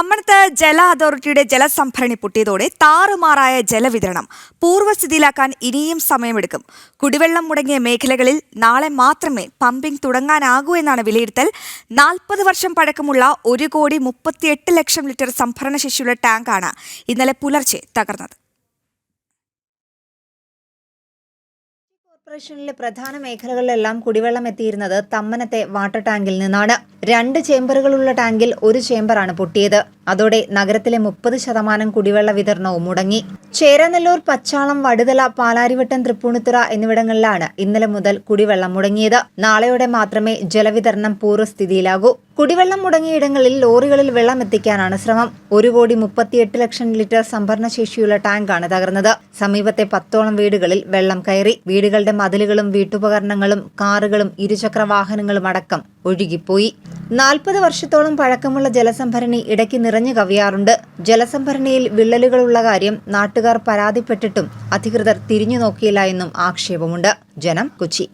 തമ്മനത്ത് ജല അതോറിറ്റിയുടെ ജലസംഭരണി പൊട്ടിയതോടെ താറുമാറായ ജലവിതരണം പൂർവസ്ഥിതിയിലാക്കാൻ ഇനിയും സമയമെടുക്കും. കുടിവെള്ളം മുടങ്ങിയ മേഖലകളിൽ നാളെ മാത്രമേ പമ്പിംഗ് തുടങ്ങാനാകൂ എന്നാണ് വിലയിരുത്തൽ. നാൽപ്പത് വർഷം പഴക്കമുള്ള ഒരു കോടി മുപ്പത്തിയെട്ട് ലക്ഷം ലിറ്റർ സംഭരണ ശേഷിയുള്ള ടാങ്കാണ് ഇന്നലെ പുലർച്ചെ തകർന്നത്. കോർപ്പറേഷനിലെ പ്രധാന മേഖലകളിലെല്ലാം കുടിവെള്ളം എത്തിയിരുന്നത് തമ്മനത്തെ വാട്ടർ ടാങ്കിൽ നിന്നാണ്. രണ്ട് ചേംബറുകളുള്ള ടാങ്കിൽ ഒരു ചേംബറാണ് പൊട്ടിയത്. അതോടെ നഗരത്തിലെ മുപ്പത് ശതമാനം കുടിവെള്ള വിതരണവും മുടങ്ങി. ചേരാനെല്ലൂർ പച്ചാളം വടുതല പാലാരിവട്ടം തൃപ്പൂണിത്തുറ എന്നിവിടങ്ങളിലാണ് ഇന്നലെ മുതൽ കുടിവെള്ളം മുടങ്ങിയത്. നാളെയോടെ മാത്രമേ ജലവിതരണം പൂർവസ്ഥിതിയിലാകൂ കുടിവെള്ളം മുടങ്ങിയ ഇടങ്ങളിൽ ലോറികളിൽ വെള്ളം എത്തിക്കാനാണ് ശ്രമം. ഒരു കോടി മുപ്പത്തിയെട്ട് ലക്ഷം ലിറ്റർ സംഭരണ ശേഷിയുള്ള ടാങ്കാണ് തകർന്നത്. സമീപത്തെ പത്തോളം വീടുകളിൽ വെള്ളം കയറി. വീടുകളുടെ മതിലുകളും വീട്ടുപകരണങ്ങളും കാറുകളും ഇരുചക്ര വാഹനങ്ങളും അടക്കം ഒഴുകിപ്പോയി. നാൽപ്പത് വർഷത്തോളം പഴക്കമുള്ള ജലസംഭരണി ഇടയ്ക്ക് നിറഞ്ഞു കവിയാറുണ്ട്. ജലസംഭരണിയിൽ വിള്ളലുകളുള്ള കാര്യം നാട്ടുകാർ പരാതിപ്പെട്ടിട്ടും അധികൃതർ തിരിഞ്ഞു നോക്കിയില്ല എന്നും ആക്ഷേപമുണ്ട്. ജനം കൊച്ചി.